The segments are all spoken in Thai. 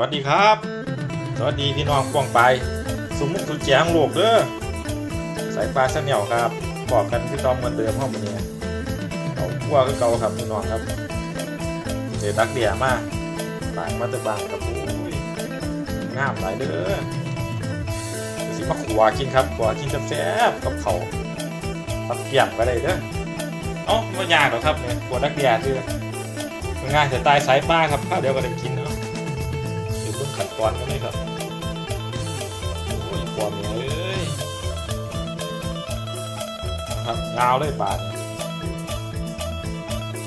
วัสดีครับ สวัสดีพี่น้องป้องไปสุมุกสุแจงโลกเด้อสายปลาเสนียวครับบอกกันคือเก่าเหมือนเดิมห้องวันนี้เอาขั้วคือเก่าครับพี่น้องครับเดี๋ยวดักเดียมาต่างมาตะบางครับโอ้ยงามหลายเด้อสิมาขัวกินครับขัวกินแซ่บๆกับเขาวปักเกียมก็ได้เด้อเอ้าไม่ยากหรอกครับเนี่ยขัวดักเดียคือง่ายจะตายสายปลาครับข้าเดียวก็ได้กิน ก่อนก็ไม่ครับ โอ้ยความเนี้ยเอ้ยครับยาวเลยบาทเนี่ย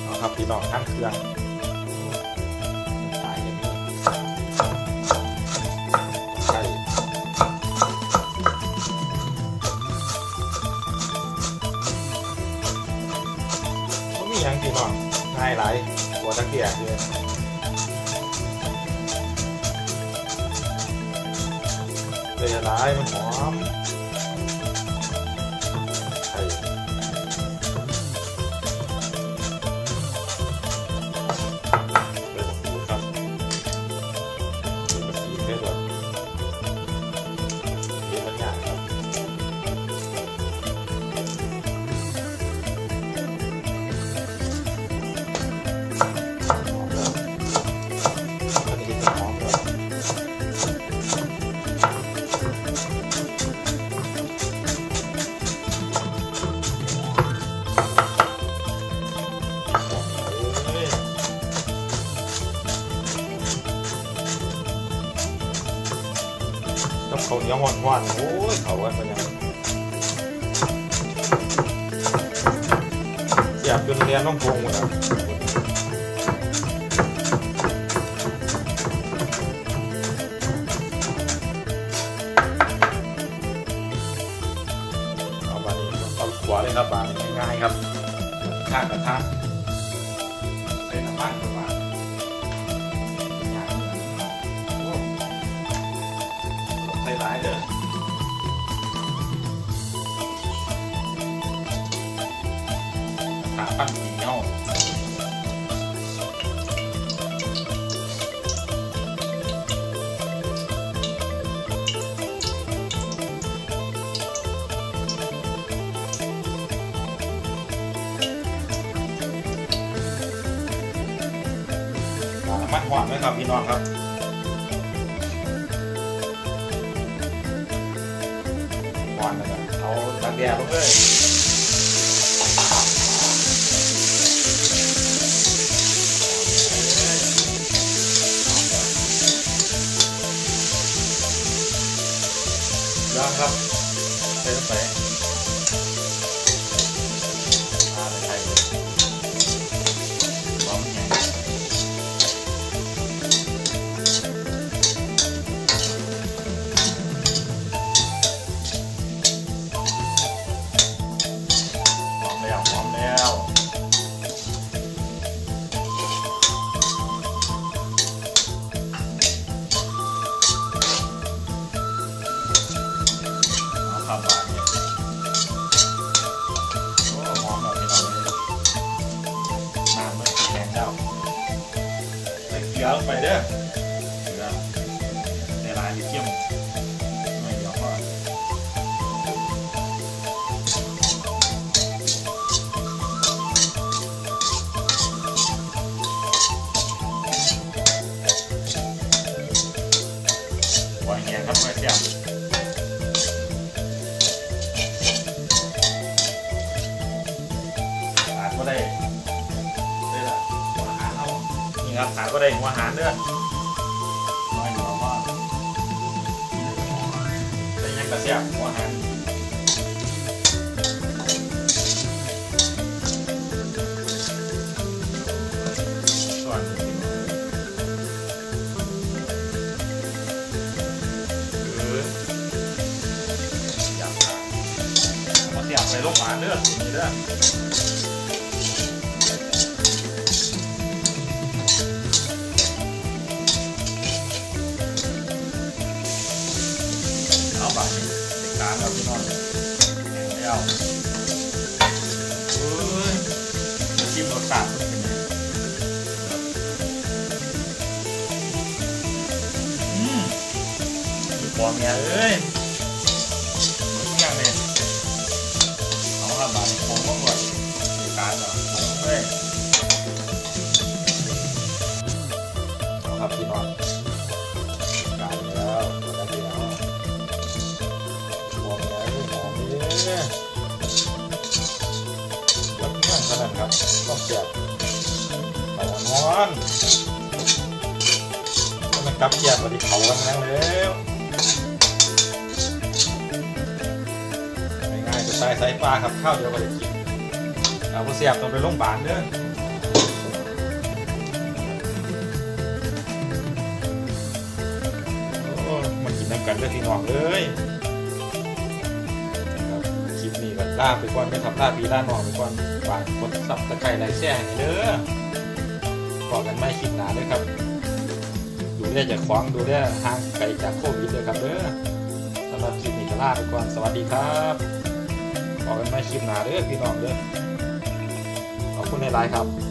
เอาครับพี่น้องทั้งเครื่องตายอย่างนี้ใช่ก็มีอย่างพี่น้องง่ายหลายหัวตะเกียบเลย เลยร้ายมันหอม เหนียวหวานหวานๆโอ้ยเขากันไปยังเสียบจนเรียนต้องพงหมดอะเอาบานนี้เอาขวาเลยครับบานง่ายๆครับข้างกับข้าง ขาปั้นเหนียวมันหวานไหมครับพี่น้องครับหวานเลยครับเอาตะเกียบลงเลย ครับใส่ลงไป ไปเด้อเกลือในร้านที่เกี่ยมไม่เดี๋ยวก็วางแกงครับไว้เสีย ครับขาก็ได้หัวหารเด้อน้อยหน่อยว่าได้ยังกระเสียบหัวหารส่วนคืออยากอามาเสียบไปลูกหมาเด้อนี่เด้อ เอาไปในการเราพี่น้องแห้งแล้วเฮ้ยมาชิมรสชาติมันเป็นไงเมียเอ้ยมึงยังเนี่ยเอาละบาทผมก็หมดการเหรอผมเฮ้ยเอาครับพี่น้อง แล้นครับต้องเสียบเอานอนมันกลับเกียบมาดิเขากันนั่งแล้วง่ายๆจะตายสายปลาครับข้าวเดียวก็ได้กินเอาไปเสียบต้องไปโรงพยาบาลเด้อโอ้มากินน้ำกันเด้อพี่น้องเอ้ย ลาไปก่อนไปทับลาพี่ลาน้องไปก่อนฝากกดซับตะไคร้ไลค์แชร์ให้เด้อขอกันไม่คลิปหนาเด้อครับ ดูได้จากของดูแลห่างไกลจากโควิดเลยครับเด้อสำหรับคลิปนี้ก็ลาไปก่อนสวัสดีครับขอกันไม่คลิปหนาเด้อพี่น้องเด้อขอบคุณในไลน์ครับ